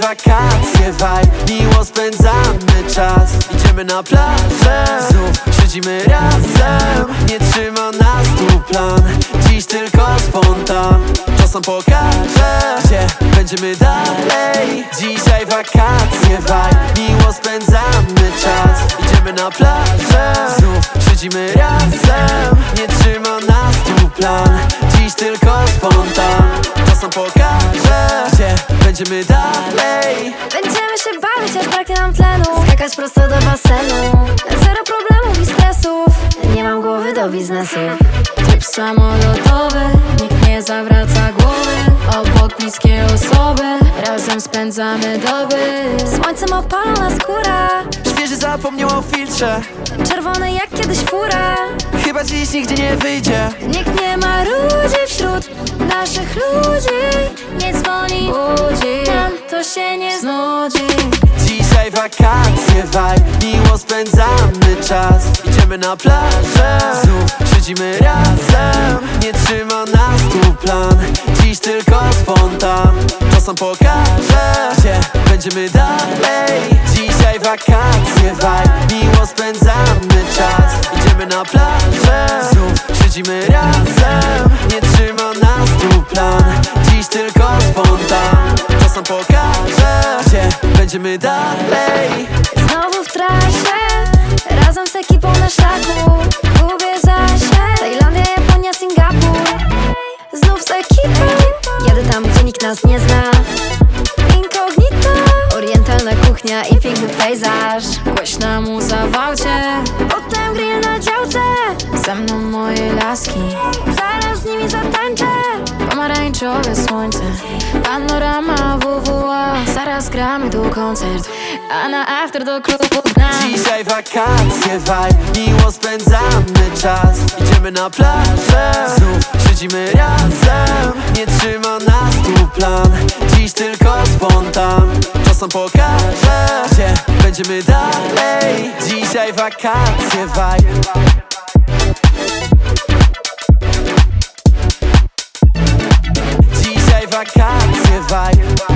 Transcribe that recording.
wakacje, vibe Miło spędzamy czas. Idziemy na plażę. Znów siedzimy razem. Nie trzyma nas tu plan. Dziś tylko spontan. Czasem pokażę Gdzie będziemy dalej. Dzisiaj wakacje, vibe Miło spędzamy czas. Idziemy na plażę. Znów siedzimy razem. Nie trzyma nas tu plan. Dziś tylko spontan. Czasem pokażę Gdzie będziemy dalej braknie nam tlenu Skakać prosto do basenu. Zero problemów i stresów. Nie mam głowy do biznesu. Tryb samolotowy, nikt nie zawraca głowy. Obok bliskie osoby, razem spędzamy doby. Słońcem opalona skóra Świeży zapomniał o filtrze. Czerwone jak kiedyś fura. Chyba dziś nigdzie nie wyjdzie. Nikt nie ma ludzi wśród naszych ludzi. Nie dzwoni Wakacje, vibe. Miło spędzamy czas. Idziemy na plażę. Znów siedzimy razem. Nie trzyma nas tu plan. Dziś tylko spontan. Czasem pokażę Gdzie będziemy dalej. Dzisiaj wakacje, vibe. Miło spędzamy czas. Idziemy na plażę. Znów siedzimy razem. Nie trzyma nas Gdzie będziemy dalej. Znowu w trasie Razem z ekipą na szlaku. Lubię zasie Tajlandia, Japonia, Singapur. Znów z ekipą Jadę tam, gdzie nikt nas nie zna. Incognito Orientalna kuchnia i piękny pejzaż. Głośna muza w aucie, Potem grill na działce. Ze mną moje laski Zaraz z nimi zatańczę. Pomarańczowe słońce, panorama WWA teraz gramy tu koncert A na after do klubu nam Dzisiaj wakacje, vibe, miło spędzamy czas. Idziemy na plażę, znów siedzimy razem. Nie trzyma nas tu plan, dziś tylko spontan. Czasem pokażę, gdzie będziemy dalej. Dzisiaj wakacje, vibe Dzisiaj wakacje, vibe